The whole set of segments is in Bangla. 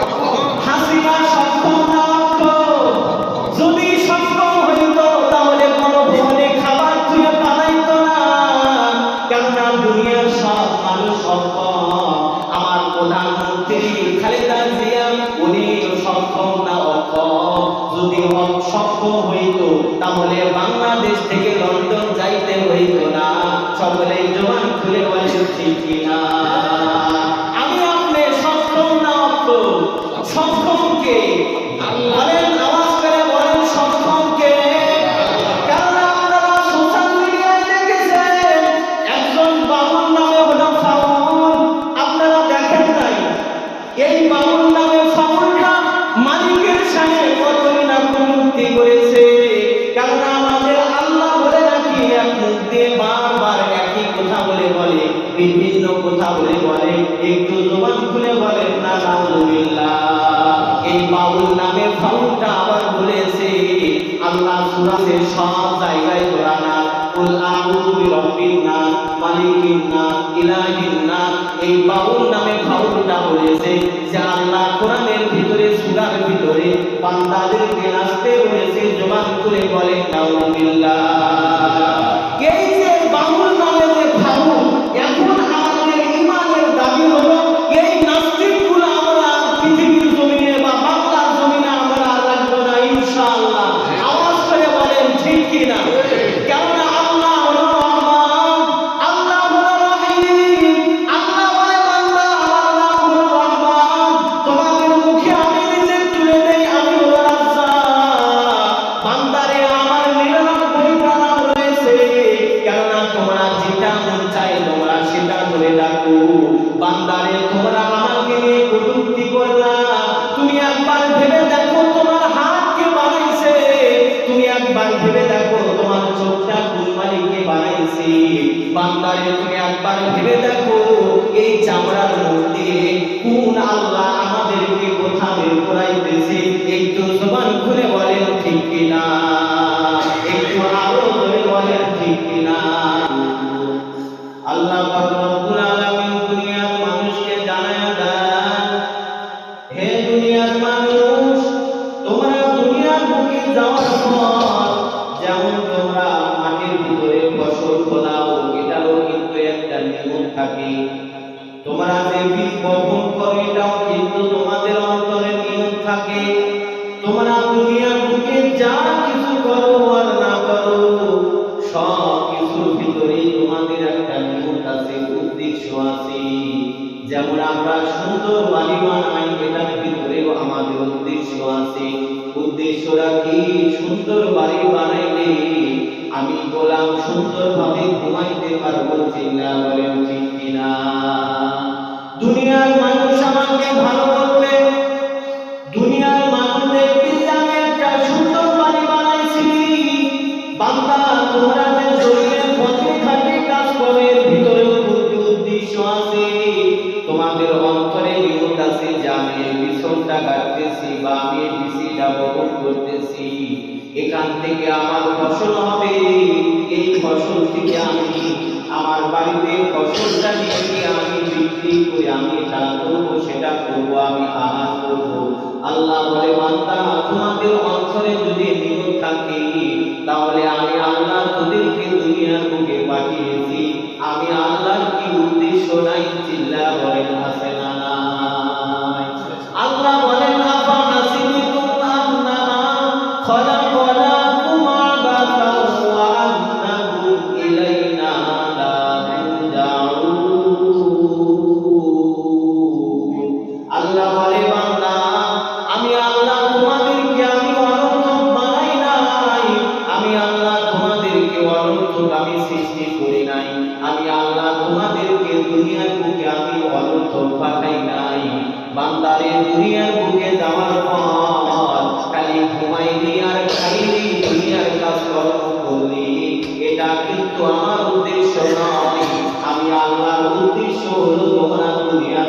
Thank you. বান্দাদেরকে আসতে বলেছে জবান করে বলে নাউজুবিল্লাহ। সুন্দর বাড়ি বানাইলে আমি গোলাম সুন্দরভাবে ঘুমাইতে পারব চিন্তা বলেন ঠিক কিনা? দুনিয়ার মানুষ আমাকে ভালো বলবে। দুনিয়ার আমি একটা তোমাদের অন্তরে বিরোধ আছে যে আমি কাটতেছি বা আমি এই পিছিয়ে করতে থেকে আমার ফসল হবে। এই ফসল থেকে আমি, আমার বাড়িতে ফসলটা নিয়ে আমি বিক্রি করে আমি এটা করব, সেটা করব, আমি আহার করব। আল্লাহ বলে মান্তা তোমাদের অন্তরে যদি নিয়োগ থাকে, তাহলে আমি আল্লাহ তোদেরকে আল্লাহর উদ্দেশ্য হলো মহান দুনিয়া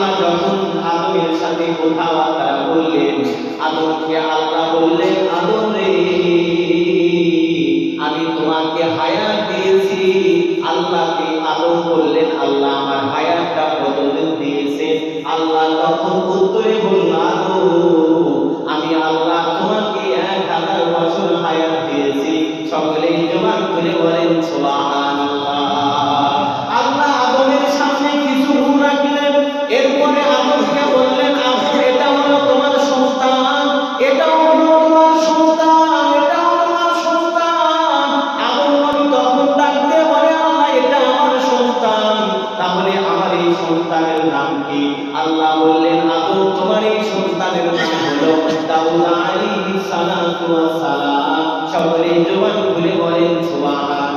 আল্লাহ যখন আদমের সাথে কথা তারা বললেন, আদমকে আল্লাহ বললেন, আদম রে, আমি তোমাকে হায়াত দিয়েছি। আল্লাহকে আদম বললেন, আল্লাহ আমার হায়াতটা কতদিন দিয়েছে। আল্লাহ তখন উত্তরে বলল, আদম, আমি আল্লাহ তোমাকে এক হাজার বছর হায়াত দিয়েছি। সকলেই জবান করে বলেন সোলাহা সকলেই সন্তানের নাম হলো দাউদ আলী সালাম। সকলেই জোয়ান খুলে বলেন সুবহান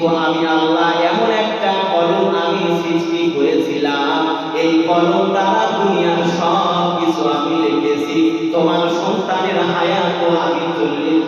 কিন্তু আমি আল্লাহ এমন একটা কলম আমি সৃষ্টি করেছিলাম। এই কলম দ্বারা দুনিয়ার সব কিছু আমি লিখেছি তোমার সন্তানের হায়াত আমি চল্লিশ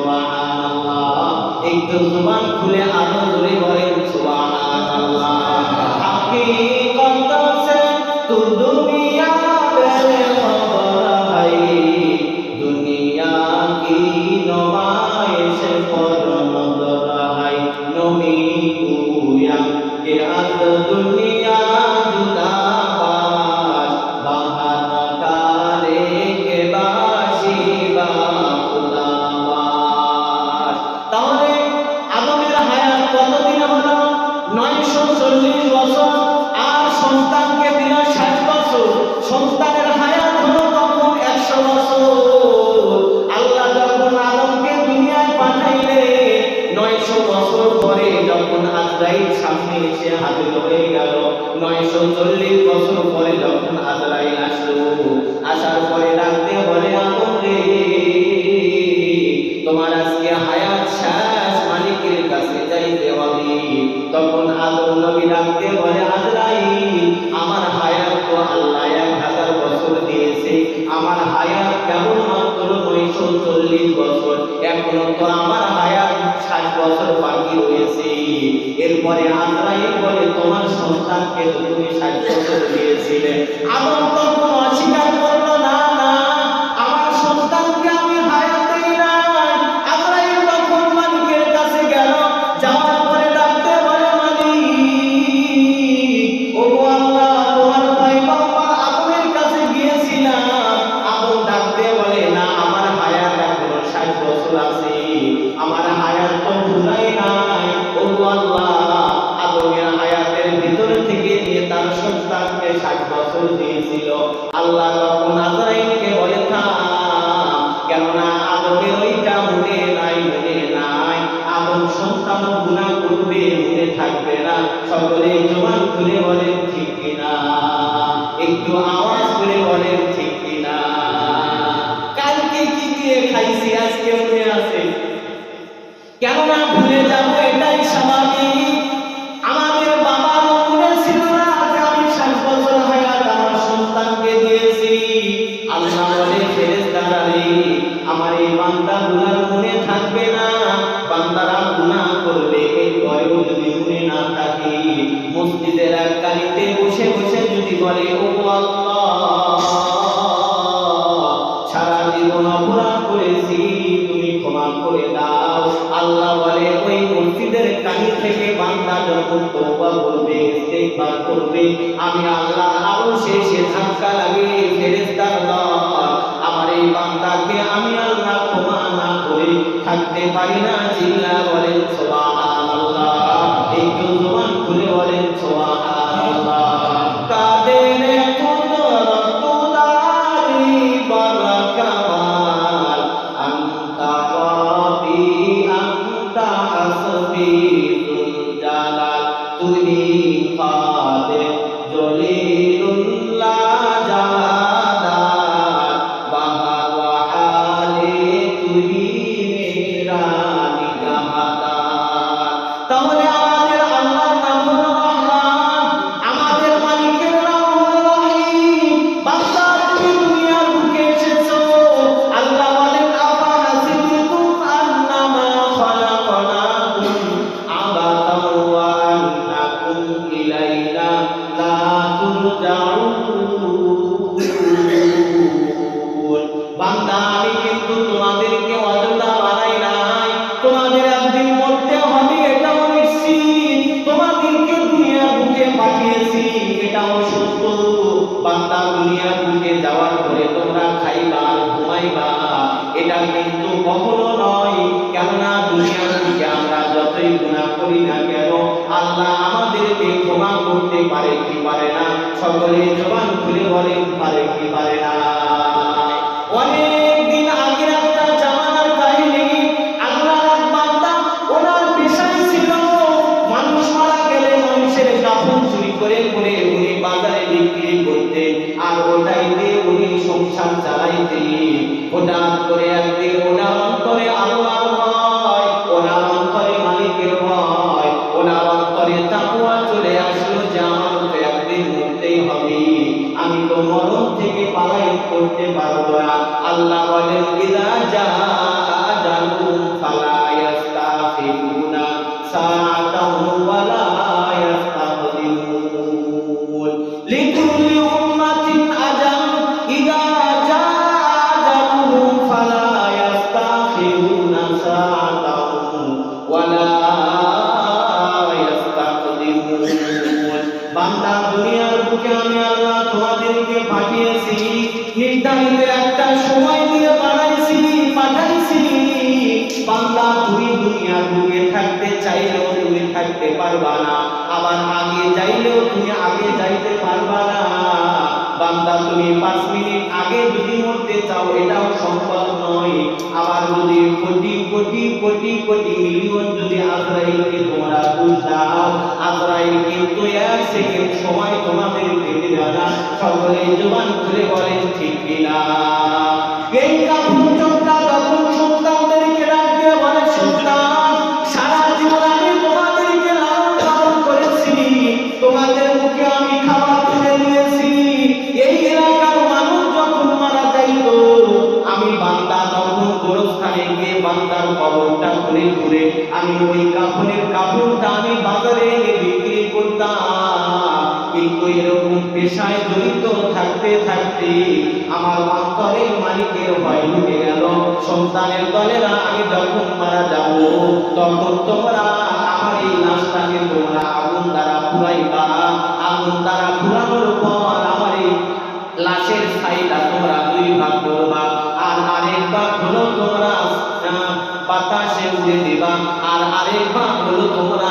সুবহানাল্লাহ। একটু জবান খুলে আরও জোরে বলেন আজরাইল সামনে এসে হাজির হয়ে গেল। নয়শো চল্লিশ বছর পরে যখন আজরাইল আসলো, আসার পরে ডাকতে বলে রে, তোমার আজকে হায়াত শ্বাস মালিকের কাছে যাইতে হবে। তখন আদম নবী ডাকতে বলে, আজরাইল, আমার হায়াত তো আল্লাহ এক হাজার বছর আমার হায়াত কেমন মাত্র নয়শো চল্লিশ বছর। এখনও তো আমার হায়াত ষাট বছর বাকি রয়েছে। এরপরে আজরাইল বলে, তোমার সন্তানকে তুমি ষাট বছর দিয়েছিলে। আমার তখন অস্বীকার করল না। আমার আগে যাইলেও তুমি আগে যাইতে পারবা না। বান্দা, তুমি পাঁচ মিনিট আগে যদি মরতে চাও, এটাও সম্ভব নয়। আবার যদি কোটি কোটি কোটি কোটি মিলিয়ন যদি আজরাইলকে তোমরা ঘুষ দাও আজরাইল কিন্তু এক সেকেন্ড সময় তোমাদের পেতে দেয় না সকলে জবান খুলে বলেন, ঠিক কিনা? এই কাপড় চোখটা তখন সন্তানদেরকে রাখতে বলে সন্তান এরকম পেশায় জড়িত থাকতে থাকতে আমার অন্তরে মালিকের ভয় ঢুকে গেল। সন্তানের দলেরা, আমি যখন মারা যাব, তখন তোমরা আমার এই তোমরা আগুন দ্বারা পুরাইবা আগুন দ্বারা পর আমার এই লাশের ছাইটা তোমরা দুই ভাগ করবা। আর আরেক ভাগ হলো তোমরা বাতাসে উড়ে দিবা। আর আরেক ভাগ হলো তোমরা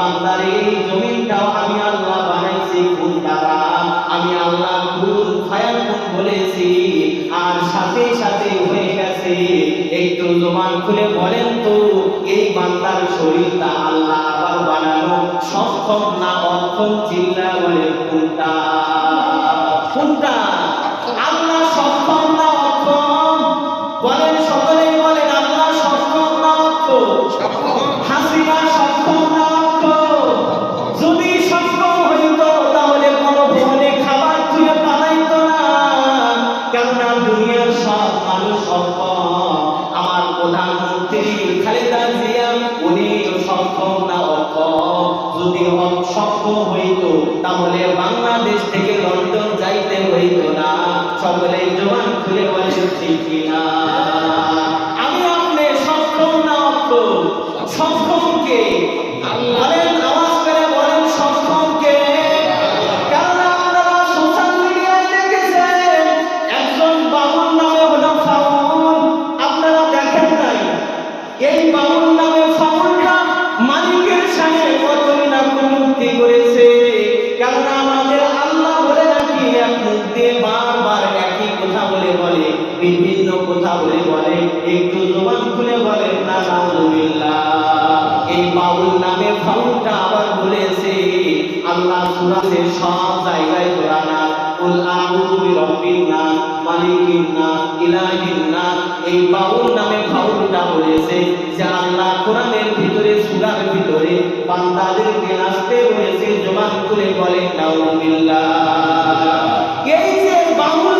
বান্দার আমি আল্লাহ বলেছি, আর সাথে সাথে হয়ে গেছে। একটু জবান খুলে বলেন তো, এই বান্দার শরীরটা আল্লাহ আবার বানানো সক্ষম না অক্ষম চিল্লা বলেন কোনটা? কোনটা? আল্লাহ সক্ষম যদি অ- সক্ষম হইতো, তাহলে বাংলাদেশ থেকে লন্ডন যাইতে হইতো না। সকলে জবান খুলে বলেন এই বাউল নামে ফাউলটা বলেছে যে আল্লাহ কোরআনের ভিতরে, সুরার ভিতরে বান্দাদেরকে আসতে বলেছে জমা করে বলেন নাউবিল্লাহ এই যে বাউল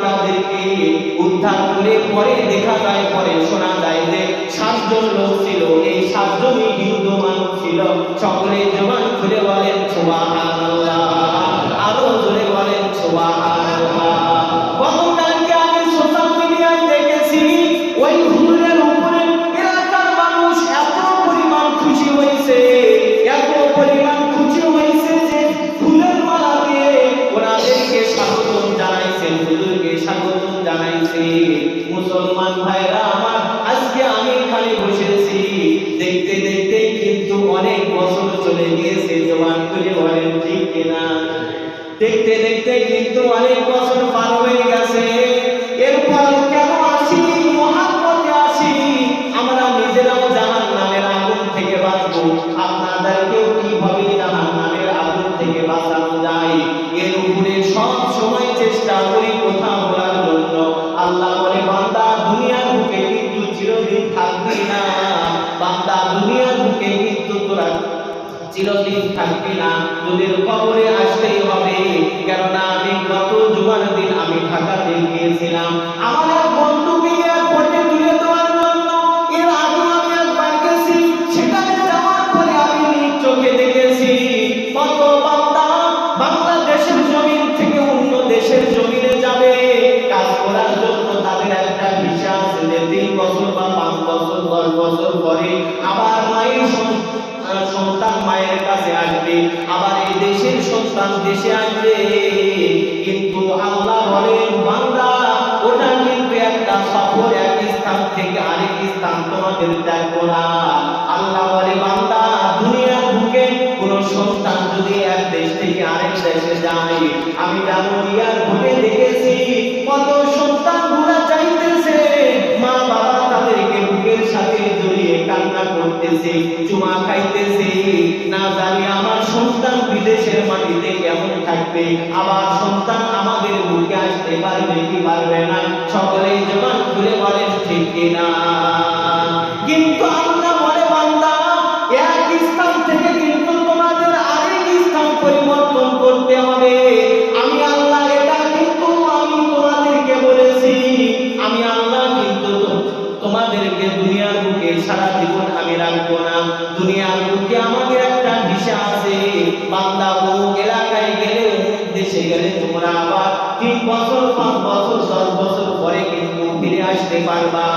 উদ্ধার করে পরে দেখা যায়, পরে শোনা যায় যে সাতজন লোক ছিল। এই সাতজনই হিন্দুমান ছিল। সকলে জবান খুলে বলেন সোবাহ আরও জোরে বলেন সোবাহ দেখতে দেখতে কিন্তু অনেক বছর পার হয়ে গেছে। এরপর কেন আসি? মহাপতে আসি। আমরা নিজেরাও জাহান নামের আগুন থেকে বাঁচবো। আপনাদেরকেও কীভাবে জাহান নামের আগুন থেকে বাঁচানো যায়? এর উপরে সব সময় চেষ্টা করি কথা বলার জন্য। আল্লাহ বলে, বান্দা, দুনিয়ার বুকে কিন্তু চিরদিন থাকবি না। বান্দা, দুনিয়ার বুকে কিন্তু তোরা চিরদিন থাকবি না। তোদের কবরে আসতেই সন্তান দেশে আসবে। কিন্তু আল্লাহ বলেন, বান্দা, ওটা কিন্তু একটা সফর এক স্থান থেকে আরেক স্থান তোমাদের ত্যাগ করা আল্লাহ বলে, বান্দা দুনিয়ার বুকে কোন সন্তান যদি এক দেশ থেকে আরেক দেশে যায়, আমি ইয়ার ভোটে দেখেছি কত সন্তানগুলা চাইতেছে। মা বাবা তাদেরকে বুকের সাথে জড়িয়ে কান্না করতেছে, চুমা খাইতেছে। না জানি আমার সন্তান বিদেশের কেমন থাকবে আবার সন্তান আমাদের বুকে আসতে পারবে কি পারবে না? সকলেই জবান খুলে বলেন, ঠিক কিনা কিন্তু আল্লাহ বলে বান্দা, এক স্থান থেকে কিন্তু তোমাদের আরেক স্থান পরিবর্তন করতে হবে। আমি আল্লাহ এটা কিন্তু আমি তোমাদেরকে বলেছি। আমি আল্লাহ কিন্তু তোমাদেরকে দুনিয়ার বুকে সারা জীবন আমি রাখব না। দুনিয়ার বুকে আমাদের একটা ভিসা আছে। বান্দা অমুক এলাকায় গেলে দেশে গেলে তোমরা আবার তিন বছর, পাঁচ বছর, দশ বছর পরে কিন্তু ফিরে আসতে পারবা।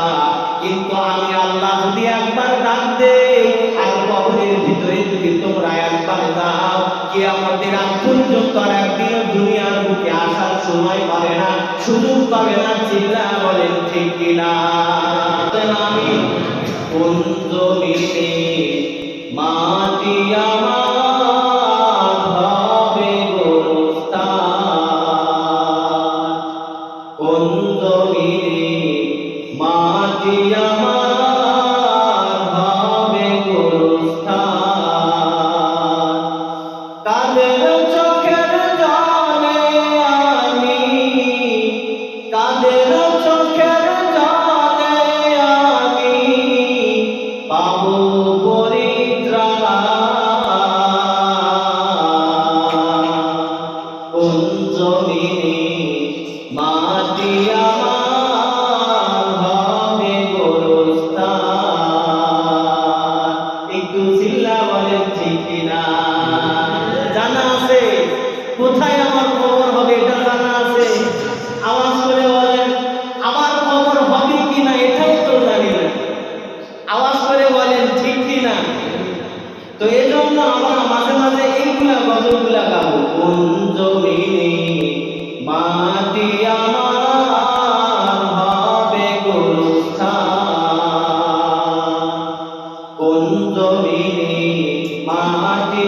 কিন্তু আমি আল্লাহ যদি একবার ডাক দে আর কবরের ভিতরে যদি তোমরা একবার দাও কি আমাদের আগ পর্যন্ত আর একদিনও দুনিয়ার বুকে আসার সময় পাবে না, সুযোগ পাবে না, চিল্লা বলেন, ঠিক কিনা? আমি কোন জমিনে মাটি আমার কোন জমিনে মাটি